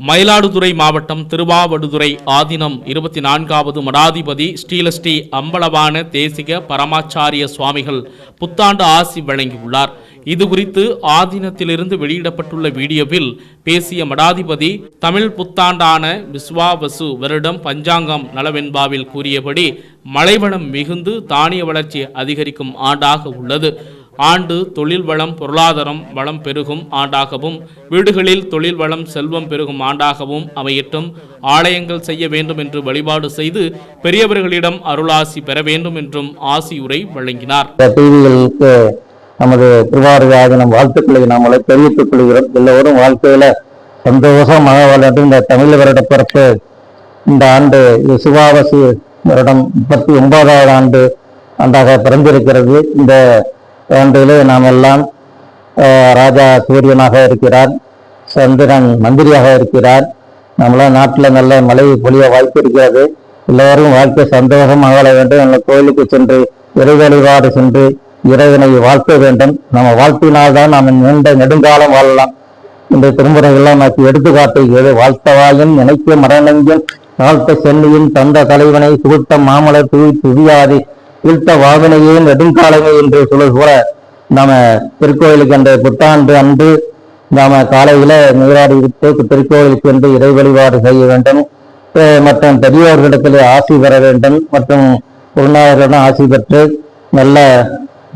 மயிலாடுதுறை மாவட்டம் திருவாவடுதுறை ஆதீனம் இருபத்தி நான்காவது மடாதிபதி ஸ்ரீலஸ்ரீ அம்பலவான தேசிக பரமாச்சாரிய சுவாமிகள் புத்தாண்டு ஆசி வழங்கியுள்ளார். இது குறித்து ஆதீனத்திலிருந்து வெளியிடப்பட்டுள்ள வீடியோவில் பேசிய மடாதிபதி தமிழ் புத்தாண்டான விஸ்வாவசு வருடம் பஞ்சாங்கம் நலவெண்பாவில் கூறியபடி மழைவளம் மிகுந்து தானிய வளர்ச்சி அதிகரிக்கும் ஆண்டாக உள்ளது. ஆண்டு தொழில் வளம் பொருளாதாரம் வளம் பெருகும் ஆண்டாகவும் வீடுகளில் தொழில் வளம் செல்வம் பெருகும் ஆண்டாகவும் அமையட்டும். ஆலயங்கள் செய்ய வேண்டும் என்று வழிபாடு செய்து பெரியவர்களிடம் அருளாசி பெற வேண்டும் என்றும் ஆசியுரை வழங்கினார். டிவிகளுக்கு நமது திருவாரூர் ஆதீனம் வாழ்த்துக்களை நாம் தெரிவித்துக் கொள்கிறோம். எல்லோரும் வாழ்க்கையில சந்தோஷமாக வாழட்டும் இந்த தமிழ் வருட பிறப்பு இந்த ஆண்டு சிவாவசி வருடம் முப்பத்தி ஒன்பதாவது ஆண்டு ஆண்டாக பிறந்திருக்கிறது. இந்த ஆண்டிலே நாம் எல்லாம் ராஜா சூரியனாக இருக்கிறார் சந்திரன் மந்திரியாக இருக்கிறார். நம்மளாம் நாட்டில் நல்ல மழை பொழிய வாய்ப்பு இருக்கிறது. எல்லோரும் வாழ்க்கை சந்தோஷமாக வாழ வேண்டும். நம்ம கோயிலுக்கு சென்று இறை வழிபாடு சென்று இறைவனை வாழ்த்த வேண்டும். நம்ம வாழ்த்தினால்தான் நாம் நீண்ட நெடுங்காலம் வாழலாம். இந்த திருமுறைகள்லாம் நமக்கு எடுத்துக்காட்டுகிறது வாழ்த்தவாயும் நினைக்க மரணங்கும் தாழ்த்த சென்னையின் தந்த தலைவனை சுகுத்த மாமலர் துவி துதியாதி. இழுத்த வாவினையே நெடுங்காலமே என்று சொல்வது போல நாம திருக்கோயிலுக்கு அந்த புத்தாண்டு அன்று நாம காலையில நீராடி விட்டு திருக்கோயிலுக்கு சென்று இறை வழிபாடு செய்ய வேண்டும். மற்றும் பெரியோர்களிடத்தில் ஆசி பெற வேண்டும். மற்றும் குருநாதர்களிடம் ஆசி பெற்று நல்ல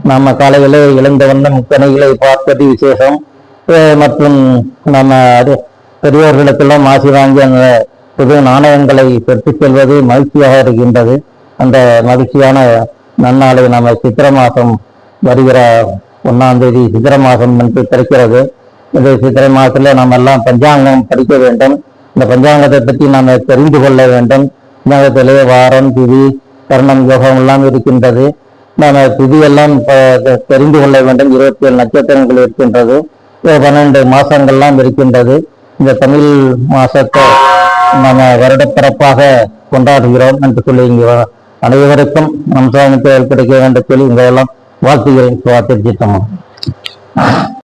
நம்ம காலையிலே இழந்த வண்ணம் முக்கணைகளை பார்ப்பது விசேஷம். மற்றும் நம்ம அது- பெரியோர்களிடத்தெல்லாம் ஆசி வாங்கி அந்த புது நாணயங்களை பெற்றுச் செல்வது மகிழ்ச்சியாக இருக்கின்றது. அந்த மகிழ்ச்சியான நன்னாளை நம்ம சித்திர மாதம் வருகிற ஒன்னாம் தேதி சித்திர மாதம் என்று கிடைக்கிறது இந்த சித்திரை மாதத்தில் நாம் எல்லாம் பஞ்சாங்கம் படிக்க வேண்டும். இந்த பஞ்சாங்கத்தை பற்றி நாம் தெரிந்து கொள்ள வேண்டும். பஞ்சாங்கத்திலே வாரம் திதி கர்ணம் யோகம் எல்லாம் இருக்கின்றது. நாம் திதியெல்லாம் தெரிந்து கொள்ள வேண்டும். இருபத்தி ஏழு நட்சத்திரங்கள் இருக்கின்றது. பன்னெண்டு மாதங்கள்லாம் இருக்கின்றது. இந்த தமிழ் மாதத்தை நம்ம வருடப்பிறப்பாக கொண்டாடுகிறோம் என்று சொல்லி இங்கே அனைவருக்கும் நம் சுவாமிக்கு கிடைக்க வேண்டும் சொல்லி இங்கெல்லாம் வாழ்த்துகிறேன். சுவா திருச்சித்தம்மன்